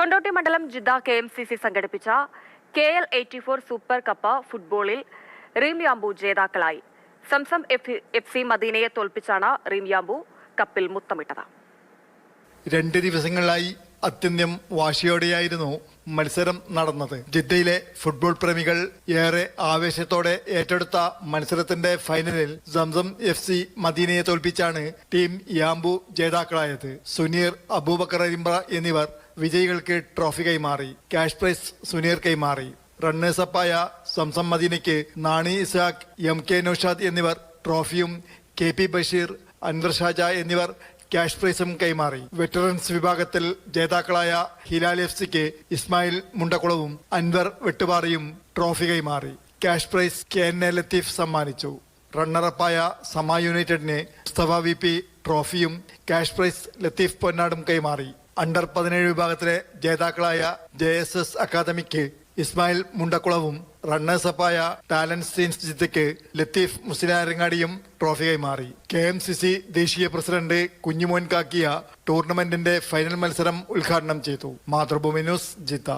കൊണ്ടോട്ടി മണ്ഡലം Jeddah K M C C സംഘടിപ്പിച്ച K L eighty four super cup ഫുട്ബോളിൽ Reem Yanbu ജേതാക്കളായി. Zamzam F C മദീനയെ തോൽപ്പിച്ചാണ് റീം യാംബു കപ്പിൽ മുത്തമിട്ടത്. രണ്ട് ദിവസങ്ങളിലായി അത്യന്തം വാശിയോടെയായിരുന്നു മത്സരം നടന്നത്. ജിദ്ദയിലെ ഫുട്ബോൾ പ്രേമികൾ ഏറെ ആവേശത്തോടെ ഏറ്റെടുത്ത മത്സരത്തിന്റെ ഫൈനലിൽ സംസം എഫ് സി മദീനയെ തോൽപ്പിച്ചാണ് ടീം യാംബു ജേതാക്കളായത്. സുനീർ അബൂബക്കർ അരിമ്പ്ര എന്നിവർ വിജയികൾക്ക് ട്രോഫി കൈമാറി ക്യാഷ് പ്രൈസ് സുനീർ കൈമാറി. റണ്ണേഴ്സപ്പായ സംസം മദീനയ്ക്ക് നാണി ഇസാഖ് എം കെ നൌഷാദ് എന്നിവർ ട്രോഫിയും കെ പി ബഷീർ അൻവർ ഷാജ എന്നിവർ ക്യാഷ് പ്രൈസും കൈമാറി. വെറ്ററൻസ് വിഭാഗത്തിൽ ജേതാക്കളായ ഹിലാൽ എഫ് സിക്ക് ഇസ്മായിൽ മുണ്ടക്കുളവും അൻവർ വെട്ടുപാറിയും ട്രോഫി കൈമാറി. Cash prize K N A Latheef സമ്മാനിച്ചു. റണ്ണറപ്പായ സമ യുണൈറ്റഡിന് മുസ്തഫ വി പി ട്രോഫിയും ക്യാഷ് പ്രൈസ് ലത്തീഫ് പൊന്നാടും കൈമാറി. അണ്ടർ പതിനേഴ് വിഭാഗത്തിലെ ജേതാക്കളായ ജെ എസ് എസ് അക്കാദമിക്ക് ഇസ്മായിൽ മുണ്ടക്കുളവും റണ്ണേഴ്സപ്പായ ടാലന്റ് സീൻസ് ജിദ്ദയ്ക്ക് ലത്തീഫ് മുസ്ലിനാരങ്ങാടിയും ട്രോഫി കൈമാറി കെ എം സി സി ദേശീയ പ്രസിഡന്റ് കുഞ്ഞുമോൻ കാക്കിയ ടൂർണമെന്റിന്റെ ഫൈനൽ മത്സരം ഉദ്ഘാടനം ചെയ്തു. Mathrubhumi news Jeddah.